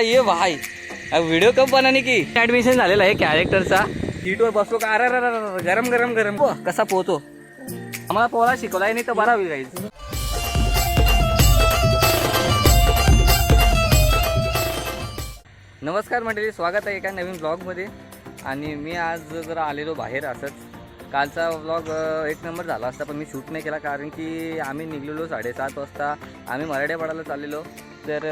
ये भाई. व्हिडिओ कब बनाने की? ऍडमिशन झालेला आहे कॅरेक्टरचा सीटवर बसलो का? अरे गरम गरम गरम. हो, कसा पोहतो? आम्हाला पोहायला शिकवलाय नाही तर बरा होईल काही नमस्कार मंडळी स्वागत आहे एका नवीन ब्लॉगमध्ये आणि मी आज जरा आलेलो बाहेर असंच. कालचा ब्लॉग एक नंबर झाला असता पण मी शूट नाही केला कारण की आम्ही निघलेलो साडेसात वाजता. आम्ही मराठ्यापाडाला चाललेलो. तर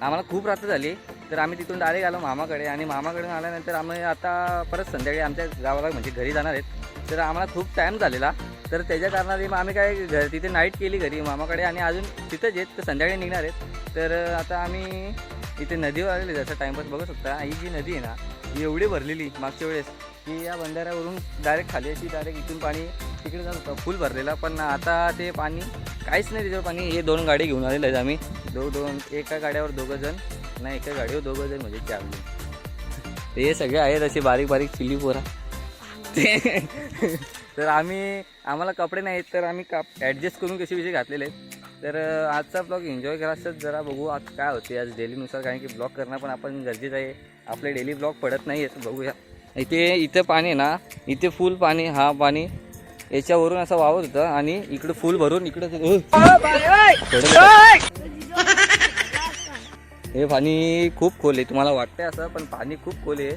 आम्हाला खूप रात्र झाली. तर आम्ही तिथून डायरेक्ट आलो मामाकडे आणि मामाकडे आल्यानंतर आम्ही आता परत संध्याकाळी आमच्या गावाला म्हणजे घरी जाणार आहेत. तर आम्हाला खूप टाईम झालेला. तर त्याच्या कारणाने मग आम्ही काय घर तिथे नाईट केली घरी मामाकडे आणि अजून तिथंच आहेत. तर संध्याकाळी निघणार आहेत. तर आता आम्ही इथे नदीवर आलेली जसं टाइमपास बघू शकता. ही जी नदी आहे ना ही एवढी भरलेली मागच्या वेळेस की या बंधाऱ्यावरून डायरेक्ट खाली अशी डायरेक्ट इथून पाणी तिकडे जात होतं. फुल भरलेला. पण आता ते पाणी काहीच नाही. त्याच्यावर पाणी हे दोन गाडी घेऊन आलेले आहेत आम्ही. दो दोन एका गाड्यावर दोघं जण नाही एका गाडीवर दोघं जण म्हणजे चार जण. ते सगळे आहेत असे बारीक बारीक चिली पोरा. ते तर आम्ही आम्हाला कपडे नाहीत तर आम्ही काप ॲडजस्ट करून कसे विषय घातलेले आहेत. तर आजचा ब्लॉग एन्जॉय करा असंच जरा बघू आज काय होते आज डेलीनुसार कारण की ब्लॉग करणं पण आपण गरजेचं आहे. आपले डेली ब्लॉग पडत नाही आहेत बघूया. इथे इथे पाणी आहे ना इथे फुल पाणी हा पाणी याच्यावरून असं वावत होतं आणि इकडं फुल भरून इकडं हे पाणी खूप खोल आहे तुम्हाला वाटतंय असं पण पाणी खूप खोल आहे.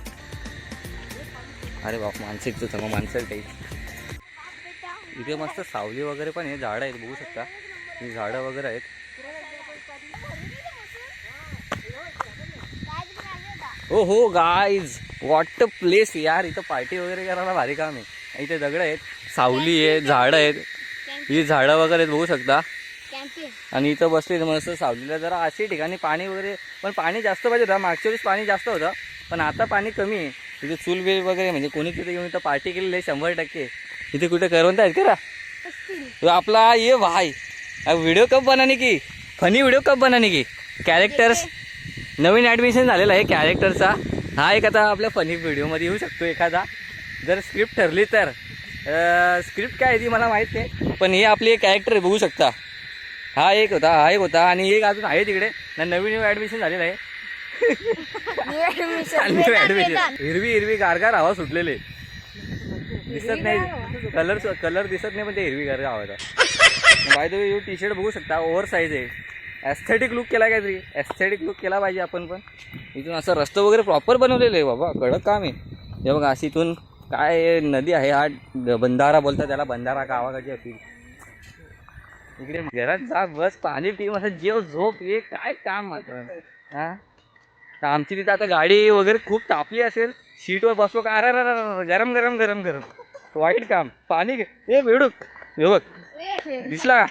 अरे बाप माणसं इथं समोर माणसं काही इथे मस्त सावली वगैरे पण आहे झाडं आहेत बघू शकता. ही झाडं वगैरे आहेत. हो हो गाईज वॉट प्लेस यार इथं पार्टी वगैरे करायला भारी काम आहे. इथे दगड आहेत सावली आहे झाडं आहेत. ही झाडं वगैरे आहेत बघू शकता. आणि इथं बसले मस्त सावलीला. जरा अशी ठिकाणी पाणी वगैरे पण पाणी जास्त पाहिजे होतं. मागच्या वेळेस पाणी जास्त होतं पण आता पाणी कमी आहे. तिथे चूल वेल वगैरे म्हणजे कोणी तिथे येऊन इथं पार्टी केलेली आहे शंभर टक्के. इथे कुठे करवंत आहेत करा आपला ये भाई. व्हिडिओ कब बनाने की. फनी व्हिडिओ कब बनाने की. कॅरेक्टर्स नवीन ॲडमिशन झालेलं आहे कॅरेक्टरचा हा एक आता आपल्या फनी व्हिडिओमध्ये येऊ शकतो एखादा. जर स्क्रिप्ट ठरली तर. स्क्रिप्ट काय आहे ती मला माहीत नाही. पण हे आपली एक कॅरेक्टर बघू शकता. हा एक होता हा एक होता आणि एक अजून आहे तिकडे. ना नवीन ॲडमिशन झालेलं आहे. न्यू हिरवी हिरवी गारगार हवा सुटलेली. दिसत नाही. कलर कलर दिसत नाही पण ते हिरवी गार हवा by the way T shirt बघू शकता ओव्हर साईज आहे. ॲस्थेटिक लुक केला काहीतरी. ॲस्थेटिक लुक केला पाहिजे आपण पण. इथून असं रस्तं वगैरे प्रॉपर बनवलेलं आहे बाबा. कडक काम आहे. हे बघा अशी इथून काय नदी आहे. हा बंधारा बोलतात त्याला बंधारा गावाकडची असेल इकडे घरात जा बस पाणी पी असं जेव झोप हे काय काम मात्र हा? तर आमची तिथे आता गाडी वगैरे खूप तापली असेल. सीटवर बसलो का? अरे गरम गरम गरम गरम. वाईट काम. पाणी घे. ए बेडूक यो बघ. दिसला का?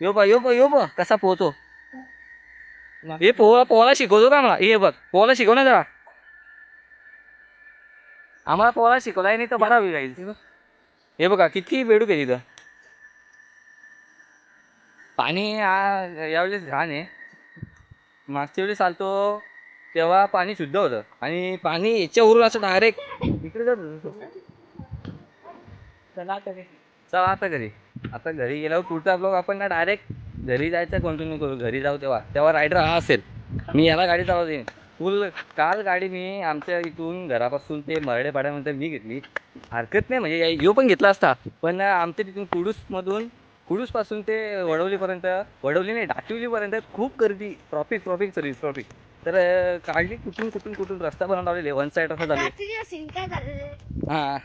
यो बा यो बा यो बा कसा पोहतो? हे पोहा पोहायला शिकवतो का मला हे बघ. पोहायला शिकव ना जरा. आम्हाला पोहायला शिकवलाय नाही तर बरा होईल हे बघा. किती बेडूक आहे तिथं. पाणी आ- यावेळेस घाण आहे. मागच्या वेळेस आलतो तेव्हा पाणी शुद्ध होतं. आणि पाणी याच्यावरून असं डायरेक्ट इकडे जात होतं. चला आता घरी. चला आता घरी. आता घरी गेल्यावर पुढचा ब्लॉग आपण ना डायरेक्ट घरी जायचं कंटिन्यू करू. घरी जाऊ तेव्हा. तेव्हा रायडर हा असेल. मी याला गाडी चालवते. फुल काल गाडी मी आमच्या इथून घरापासून ते मरडेपाड्यानंतर मी घेतली. हरकत नाही. म्हणजे यो पण घेतला असता. पण आमच्या तिथून कुडूसमधून कुडूसपासून ते वडवलीपर्यंत वडवली नाही डाकिवलीपर्यंत खूप गर्दी. ट्रॉफिक ट्रॉफिक सर्विस ट्रॉफिक तर काढली कुठून कुठून कुठून रस्ता बनवून लावलेले? वन साईड असं झाले. हा.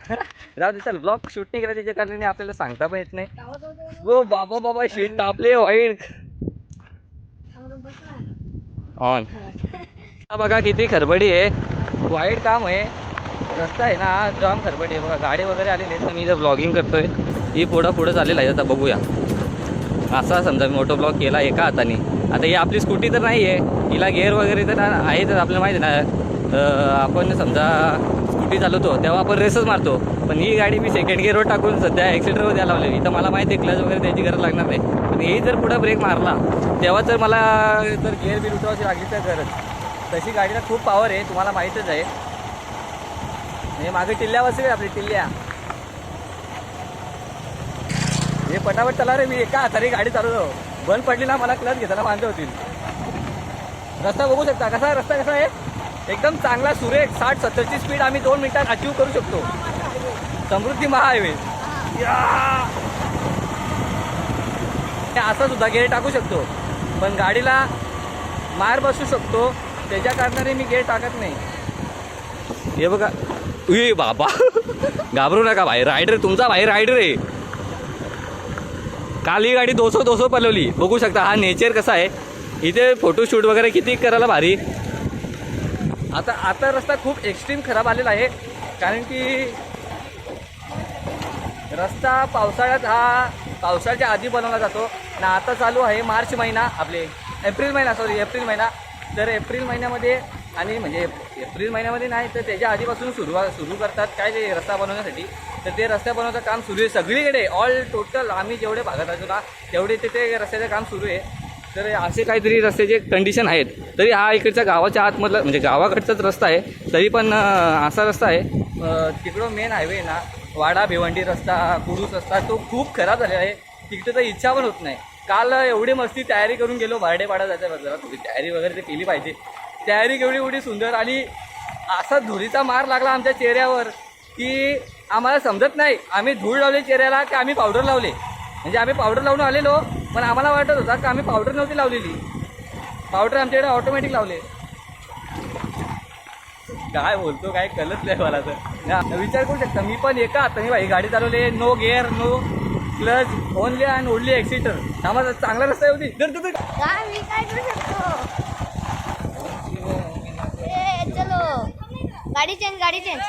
राहू दे चल ब्लॉग शूट नाही केला त्याच्या कारणाने आपल्याला सांगता पण येत नाही. हो बाबा बाबा शीट तापले वाईट. ऑन बघा किती खरबडी आहे. वाईट काम आहे. रस्ता आहे ना जाम खरबडी आहे. बघा गाडी वगैरे आलेली आहेत तर मी इथं ब्लॉगिंग करतोय. ही पुढं पुढं चालेलं आहे आता बघूया. असा समजा मी मोठो ब्लॉग केला एका हाताने. आता ही आपली स्कूटी तर नाही आहे हिला गेअर वगैरे तर आहे तर आपल्याला माहिती आहे ना आपण समजा स्कूटी चालवतो तेव्हा आपण रेसच मारतो. पण ही गाडी मी सेकंड गिअरवर टाकून सध्या ॲक्सिलेटरवर द्यायला लावलेली. तर मला माहिती आहे क्लच वगैरे त्याची गरज लागणार नाही. पण ही जर पुढं ब्रेक मारला तेव्हा तर मला जर गिअर बी उठवायची लागली तर गरज. तशी गाडीला खूप पॉवर आहे तुम्हाला माहीतच आहे. हे मागे टिल्ल्या बसले आपली टिल्ल्या. हे पटापट चला रे मी एका हाताने गाडी चालवतो. बंद पडली ना मला क्लच घेताना बांधले होतील. रस्ता बघू शकता. कसा रस्ता कसा आहे? एकदम चांगला सुरेख साठ सत्तरची स्पीड आम्ही दोन मिनिटात अचीव करू शकतो. समृद्धी महाहायवे. असा असं सुद्धा गेअर टाकू शकतो. पण गाडीला मार बसू शकतो. त्याच्या कारणाने मी गेअर टाकत नाही. हे बघा. उये बाबा. घाबरू नका भाई रायडर तुमचा भाई रायडर आहे. काल ही गाडी दोसो दोसो पलवली. बघू शकता हा नेचर कसा आहे. इथे फोटोशूट वगैरे किती करायला भारी. आता आता रस्ता खूप एक्स्ट्रीम खराब आलेला आहे. कारण की रस्ता पावसाळ्यात हा पावसाळ्याच्या आधी बनवला जातो. ना आता चालू आहे मार्च महिना आपले. एप्रिल महिना सॉरी एप्रिल महिना. तर एप्रिल महिन्यामध्ये आणि म्हणजे एप्रिल महिन्यामध्ये नाही तर त्याच्या आधीपासून सुरुवात सुरू करतात काय ते रस्ता बनवण्यासाठी. तर ते रस्ता बनवचं काम सुरू आहे सगळीकडे. ऑल टोटल आम्ही जेवढे भागात असतो ना तेवढे तिथे रस्त्याचं काम सुरू आहे. तर असे काहीतरी रस्त्याचे कंडिशन आहेत. तरी हा इकडच्या गावाच्या आतमधला म्हणजे गावाकडचाच रस्ता आहे. तरी पण असा रस्ता आहे. तिकडं मेन हायवे ना वाडा भिवंडी रस्ता कुडूस रस्ता तो खूप खराब झालेला आहे. तिकडे तर इच्छा पण होत नाही. काल एवढी मस्ती तयारी करून गेलो भाडे पाडा जायचं जरा थोडी तयारी वगैरे ते केली पाहिजे. तयारी केवढी एवढी सुंदर. आणि असा धुळीचा मार लागला आमच्या चेहऱ्यावर की आम्हाला समजत नाही आम्ही धूळ लावली चेहऱ्याला की आम्ही पावडर लावले. म्हणजे आम्ही पावडर लावून आलेलो पण आम्हाला वाटत होता की आम्ही पावडर नव्हती लावलेली. पावडर आमच्याकडे ऑटोमॅटिक लावले. काय बोलतो काय कळत नाही मला तर. विचार करू शकता मी पण एका आता मी भाई गाडी चालवले no gear no clutch only and only एक्सिटर आम्हाला चांगला रस्ता होती. काय मी काय करू शकतो ए चलो गाडी चेंज गाडी change.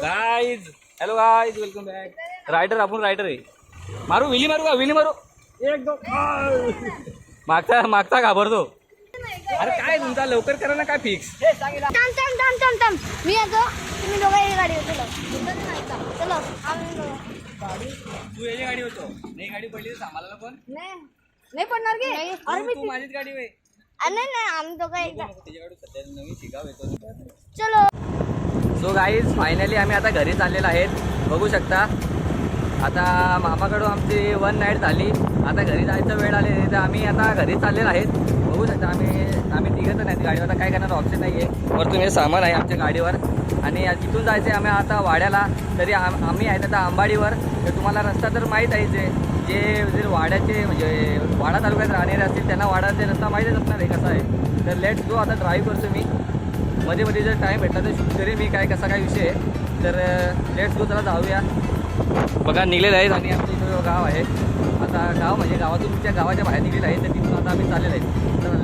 Guys hello guys welcome back rider आपण रायडर आहे. मारू विली मारू का? विली मारू. एकदम मागचा मागचा घाबरतो. अरे काय तुमचा? लवकर करा ना काय फिक्स थांब थांब थांब थांब थांब. मी येतो. तुम्ही दोघं एक गाडी चलो चलो. आम्ही दोघं. तू याची गाडी होतो. नाही गाडी पडली तर सांभाळायला कोण नाही. नाही पडणार की? अरे मी तू माझीच गाडी अरे नाही नाही आम्ही दोघं चलो. सो गाईज फायनली आम्ही आता घरी चाललेलो आहेत. बघू शकता. आता मामाकडून आमची वन नाईट झाली. आता घरी जायचं वेळ आले तर आम्ही आता घरी चाललेलो आहेत. बघू शकता आम्ही आम्ही तिघं नाही नाहीत गाडीवर आता काय करणार ऑप्शन नाही आहे वरतून हे सामान आहे आमच्या गाडीवर. आणि तिथून जायचं आहे आम्ही आता वाड्याला. तरी आम आम्ही आहेत आता आंबाडीवर तर तुम्हाला रस्ता तर माहीत आहे. जे जे जे वाड्याचे म्हणजे वाडा तालुक्यात राहणारे असतील त्यांना वाडाचे रस्ता माहीतच असणार आहे कसा आहे. तर लेट्स गो आता ड्राईव्ह करतो मी. मध्ये मध्ये जर टाईम भेटला तर शूट करेन मी काय कसा काय विषय आहे. तर uh, लेट्स गो चला जाऊया. बघा निघलेलं आहे आणि आमचं इथं गाव आहे. आता गाव म्हणजे गावातून तुमच्या गावाच्या बाहेर निघलेलं आहे तर तिथून आता आम्ही चाललेलं आहे. तर